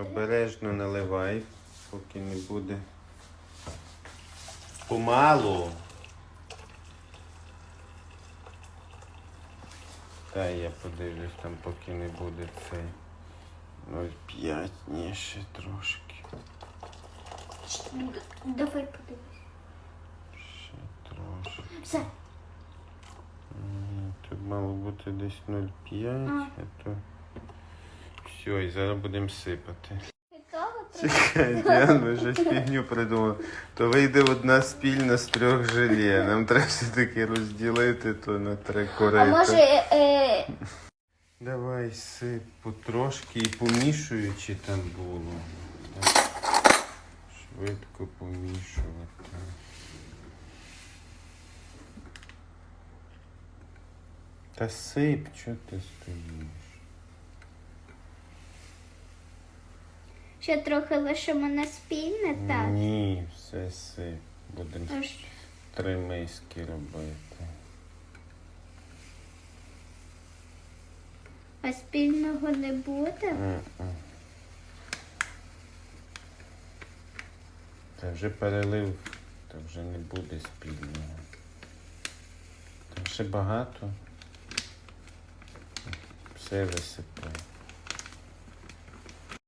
Обережно наливай, поки не буде. Помалу. Та я подивлюсь там, поки не буде цей 0,5, ні, ще трошки. Давай подивись. Ще трошки. Все. Тут мало бути десь 0,5, А. а то все, і зараз будемо сипати. Чекай, Діан, ми вже фігню придумали. То вийде одна спільна з трьох желе. Нам треба все-таки розділити то на три А може, е, Давай сип потрошки і помішуючи там було. Так. Швидко помішувати. Та сип, чого ти стоїш? Ще трохи лишимо на спільне, так? Ні, все сип. Будемо Аж три миски робити. А спільного не буде? М-м. Та вже перелив, та вже не буде спільного. Там ще багато. Все висипай.